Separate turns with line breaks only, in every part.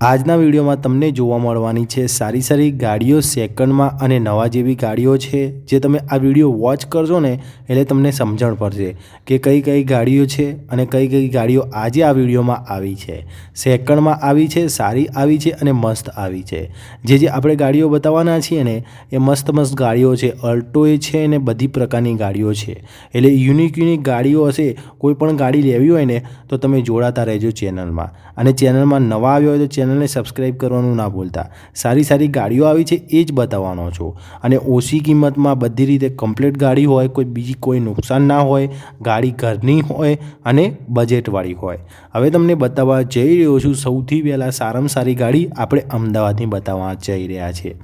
આજના વિડીયોમાં તમને જોવા મળવાની છે સારી સારી ગાડીઓ સેકન્ડમાં અને નવા જેવી ગાડીઓ છે, જે તમે આ વીડિયો વોચ કરશો ને, એટલે તમને સમજણ પડશે કે કઈ કઈ ગાડીઓ છે અને કઈ કઈ ગાડીઓ આજે આ વિડીયોમાં આવી છે. સેકન્ડમાં આવી છે, સારી આવી છે અને મસ્ત આવી છે. જે જે આપણે ગાડીઓ બતાવવાના છીએ ને, એ મસ્ત મસ્ત ગાડીઓ છે. અલ્ટોએ છે ને બધી પ્રકારની ગાડીઓ છે. એટલે યુનિક યુનિક ગાડીઓ હશે, કોઈ પણ ગાડી લેવી હોય ને, તો તમે જોડાતા રહેજો ચેનલમાં અને ચેનલમાં નવા આવ્યો હોય તો ચેનલને સબસ્ક્રાઈબ કરવાનું ના ભૂલતા. સારી સારી ગાડીઓ આવી છે એ જ બતાવવાનો છું. અને ઓછી કિંમતમાં બધી રીતે કમ્પ્લીટ ગાડી હોય, કોઈ બીજી કોઈ નુકસાન ના હોય, ગાડી ઘરની હોય અને બજેટવાળી હોય. હવે તમને બતાવવા જઈ રહ્યો છું સૌથી પહેલાં સારામાં સારી ગાડી આપણે અમદાવાદની બતાવવા જઈ રહ્યા છીએ.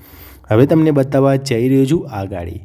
હવે તમને બતાવવા જઈ રહ્યો છું આ ગાડી.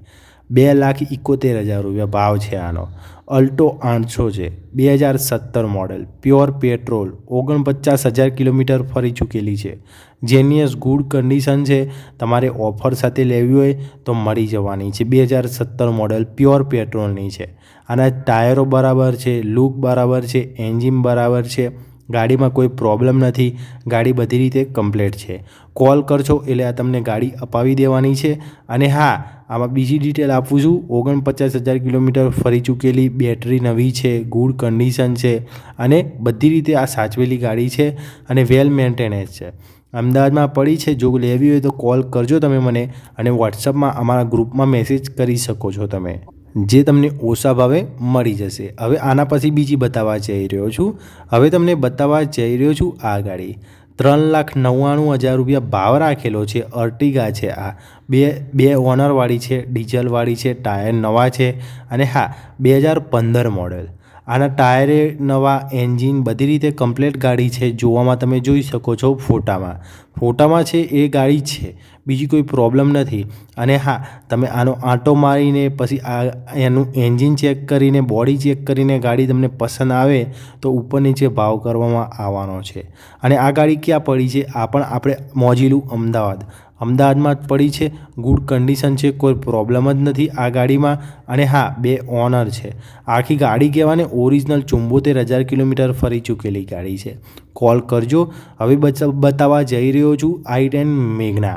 બે લાખ ઇકોતેર હજાર રૂપિયા ભાવ છે આનો. અલ્ટો આઠસો છે. બે હજાર સત્તર મોડેલ. Pure petrol. ઓગણપચાસ હજાર કિલોમીટર ફરી ચૂકેલી છે. જેનિયસ ગુડ કન્ડિશન છે. તમારે ઓફર સાથે લેવી હોય તો મળી જવાની છે. બે હજાર સત્તર મોડેલ પ્યોર પેટ્રોલની છે. આના ટાયરો બરાબર છે, લુક બરાબર છે, એન્જિન બરાબર છે. ગાડીમાં કોઈ પ્રોબ્લેમ નથી. ગાડી બધી રીતે કમ્પ્લેટ છે. કોલ કરશો એટલે આ તમને ગાડી અપાવી દેવાની છે. અને હા આમાં બીજી ડિટેલ આપું છું. ઓગણપચાસ હજાર કિલોમીટર ફરી ચૂકેલી બેટરી નવી છે ગુડ કન્ડિશન છે અને બધી રીતે આ સાચવેલી ગાડી છે અને વેલ મેન્ટેનન્સ છે. અમદાવાદમાં પડી છે. જો લેવી હોય તો કોલ કરજો તમે મને અને વોટ્સઅપમાં અમારા ગ્રુપમાં મેસેજ કરી શકો છો તમે. જે તમને ઓછા ભાવે મળી જશે. હવે આના પછી બીજી બતાવવા જઈ રહ્યો છું. હવે તમને બતાવવા જઈ રહ્યો છું આ ગાડી. ત્રણ લાખ નવ્વાણું હજાર રૂપિયા ભાવ રાખેલો છે. અર્ટિગા છે આ. બે બે ઓનરવાળી છે, ડીઝલવાળી છે, ટાયર નવા છે અને હા, બે હજાર પંદર મોડેલ. આના ટાયરે નવા એન્જિન બધી રીતે કમ્પ્લેટ ગાડી છે, જોવામાં તમે જોઈ શકો છો ફોટામાં. ફોટામાં છે એ ગાડી છે, બીજી કોઈ પ્રોબ્લેમ નથી. અને હા, તમે આનો આંટો મારીને પછી આ એનું એન્જિન ચેક કરીને, બોડી ચેક કરીને ગાડી તમને પસંદ આવે તો ઉપર નીચે ભાવ કરવામાં આવવાનો છે. અને આ ગાડી ક્યાં પડી છે, આ પણ આપણે મોજીલું અમદાવાદ. અમદાવાદમાં જ પડી છે. ગુડ કન્ડિશન છે. કોઈ પ્રોબ્લેમ જ નથી આ ગાડીમાં. અને હા, બે ઓનર છે. આખી ગાડી કહેવાને ઓરિજિનલ ચુંબોતેર હજાર કિલોમીટર ફરી ચૂકેલી ગાડી છે. કોલ કરજો. હવે બતાવવા જઈ રહ્યો છું આઈ ટેન મેઘના.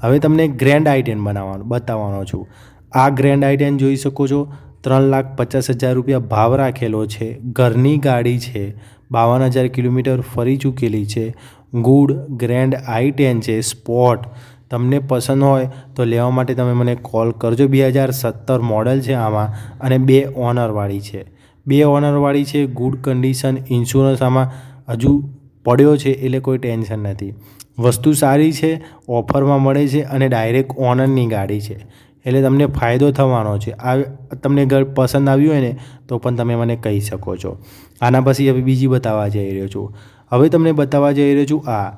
હવે તમને ગ્રેન્ડ આઈ ટેન બનાવવાનો, બતાવવાનો છું. આ ગ્રેન્ડ આઈ ટેન જોઈ શકો છો. ત્રણ લાખ પચાસ હજાર રૂપિયા ભાવ રાખેલો છે. ઘરની ગાડી છે. બાવન હજાર કિલોમીટર ફરી ચૂકેલી છે. ગુડ ગ્રેન્ડ આઈ ટેન છે, સ્પોટ. તમને પસંદ હોય તો લેવા માટે તમે મને કોલ કરજો. બે હજાર સત્તર મોડલ છે આમાં અને બે ઓનરવાળી છે. બે ઓનરવાળી છે, ગુડ કન્ડિશન ઇન્સ્યોરન્સ આમાં હજુ પડ્યો છે એટલે કોઈ ટેન્શન નથી. વસ્તુ સારી છે, ઓફરમાં મળે છે અને ડાયરેક્ટ ઓનરની ગાડી છે. એટલે તમને ફાયદો થવાનો છે. આ તમને ઘર પસંદ આવ્યું હોય ને તો પણ તમે મને કહી શકો છો. આના પછી હવે બીજી બતાવવા જઈ રહ્યો છું. હવે તમને બતાવવા જઈ રહ્યો છું આ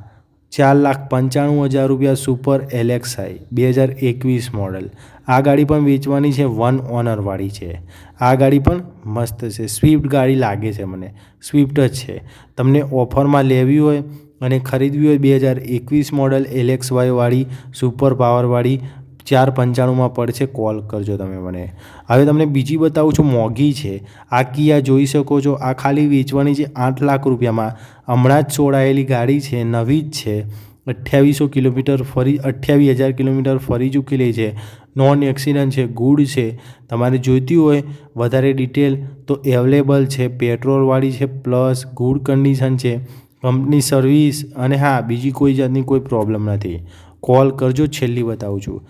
ચાર લાખ પંચાણું હજાર રૂપિયા સુપર એલેક્સાઈ બે હજાર એકવીસ મોડલ. આ ગાડી પણ વેચવાની છે, વન ઓનરવાળી છે. આ ગાડી પણ મસ્ત છે, સ્વિફ્ટ ગાડી લાગે છે મને. સ્વિફ્ટ જ છે. તમને ઓફરમાં લેવી હોય અને ખરીદવી હોય બે હજાર એકવીસ મોડલ એલેક્સ વાયવાળી સુપર પાવરવાળી ચાર પંચાણુંમાં પડશે કોલ કરજો તમે મને. હવે તમને બીજી બતાવું છું, મોંઘી છે. આ કિયા જોઈ શકો છો, આ ખાલી વેચવાની છે આઠ લાખ રૂપિયામાં. હમણાં જ છોડાયેલી ગાડી છે, નવી જ છે. અઠ્યાવીસો કિલોમીટર ફરી, અઠ્યાવીસ હજાર કિલોમીટર ફરી ચૂકેલી છે. નોન એક્સિડન્ટ છે, ગુડ છે. તમારે જોઈતી હોય, વધારે ડિટેલ તો અવેલેબલ છે પેટ્રોલવાળી છે પ્લસ ગુડ કન્ડિશન છે. કંપની સર્વિસ અને હા, બીજી કોઈ જાતની કોઈ પ્રોબ્લેમ નથી. કોલ કરજો, છેલ્લી બતાવું છું.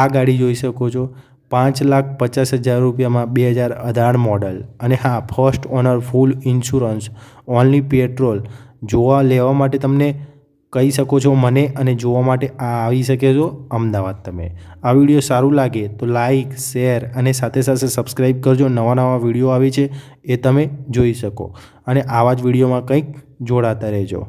આ ગાડી જોઈ શકો છો. પાંચ લાખ પચાસ હજાર રૂપિયામાં બે હજાર અઢાર મોડલ અને હા first owner full insurance only petrol જોવા લેવા માટે તમને કહી શકો છો મને અને જોવા માટે આ આવી શકે છો અમદાવાદ તમે. આ વીડિયો સારું લાગે તો લાઈક શેર અને સાથે સાથે સબસ્ક્રાઈબ કરજો. નવા નવા વીડિયો આવે છે એ તમે જોઈ શકો. અને આવા જ વિડીયોમાં કંઈક જોડાતા રહેજો.